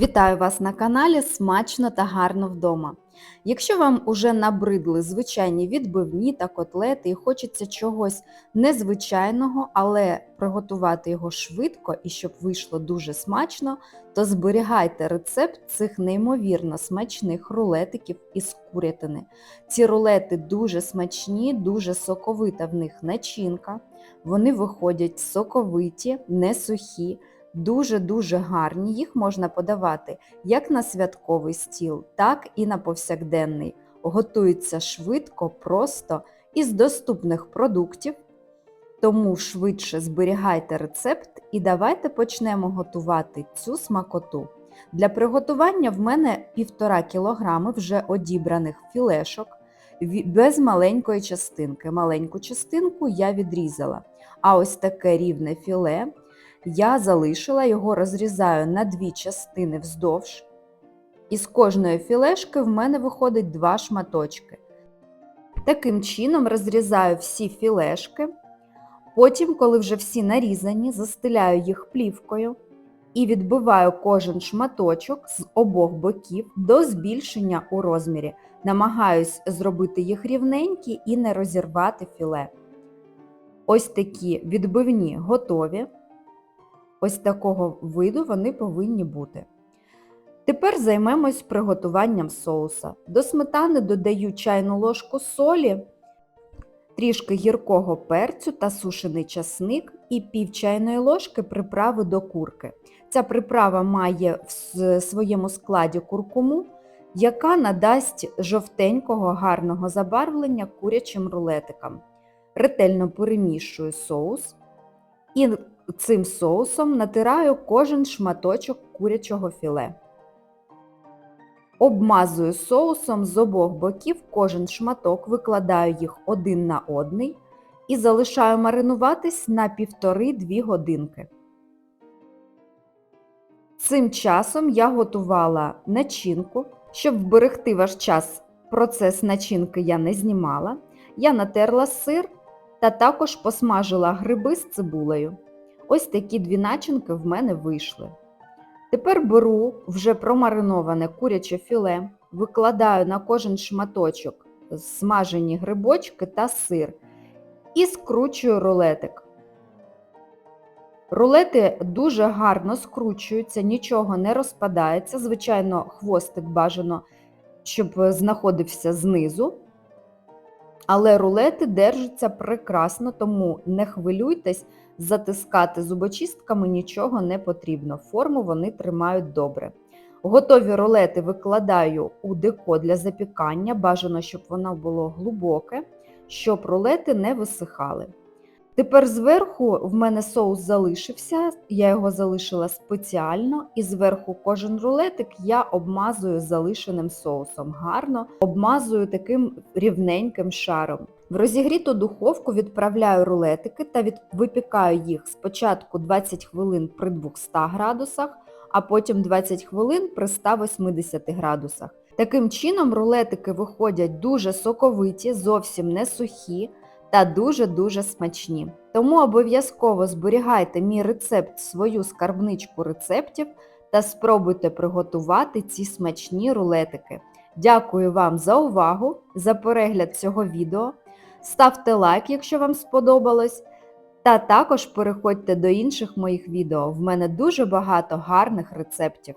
Вітаю вас на каналі Смачно та гарно вдома. Якщо вам уже набридли звичайні відбивні та котлети і хочеться чогось незвичайного, але приготувати його швидко і щоб вийшло дуже смачно, то зберігайте рецепт цих неймовірно смачних рулетиків із курятини. Ці рулети дуже смачні, дуже соковита в них начинка. Вони виходять соковиті, не сухі дуже-дуже гарні. Їх можна подавати як на святковий стіл, так і на повсякденний. Готуються швидко, просто із доступних продуктів. Тому швидше зберігайте рецепт і давайте почнемо готувати цю смакоту. Для приготування в мене 1,5 кг вже одібраних філешок без маленької частинки. Маленьку частинку я відрізала. А ось таке рівне філе я залишила його, розрізаю на дві частини вздовж. І з кожної філешки в мене виходить два шматочки. Таким чином розрізаю всі філешки. Потім, коли вже всі нарізані, застеляю їх плівкою і відбиваю кожен шматочок з обох боків до збільшення у розмірі. Намагаюсь зробити їх рівненькі і не розірвати філе. Ось такі відбивні готові. Ось такого виду вони повинні бути. Тепер займемось приготуванням соуса. До сметани додаю чайну ложку солі, трішки гіркого перцю та сушений часник і пів чайної ложки приправи до курки. Ця приправа має в своєму складі куркуму, яка надасть жовтенького гарного забарвлення курячим рулетикам. Ретельно перемішую соус і цим соусом натираю кожен шматочок курячого філе. Обмазую соусом з обох боків кожен шматок, викладаю їх один на одний і залишаю маринуватись на 1,5-2 годинки. Цим часом я готувала начинку. Щоб вберегти ваш час, процес начинки я не знімала. Я натерла сир та також посмажила гриби з цибулею. Ось такі дві начинки в мене вийшли. Тепер беру вже промариноване куряче філе, викладаю на кожен шматочок смажені грибочки та сир і скручую рулетик. Рулети дуже гарно скручуються, нічого не розпадається. Звичайно, хвостик бажано, щоб знаходився знизу. Але рулети держаться прекрасно, тому не хвилюйтесь, затискати зубочистками нічого не потрібно. Форму вони тримають добре. Готові рулети викладаю у деко для запікання. Бажано, щоб воно було глибоке, щоб рулети не висихали. Тепер зверху в мене соус залишився, я його залишила спеціально, і зверху кожен рулетик я обмазую залишеним соусом. Гарно обмазую таким рівненьким шаром. В розігріту духовку відправляю рулетики та від... випікаю їх спочатку 20 хвилин при 200 градусах, а потім 20 хвилин при 180 градусах. Таким чином рулетики виходять дуже соковиті, зовсім не сухі та дуже-дуже смачні. Тому обов'язково зберігайте мій рецепт, свою скарбничку рецептів та спробуйте приготувати ці смачні рулетики. Дякую вам за увагу, за перегляд цього відео. Ставте лайк, якщо вам сподобалось. Та також переходьте до інших моїх відео. В мене дуже багато гарних рецептів.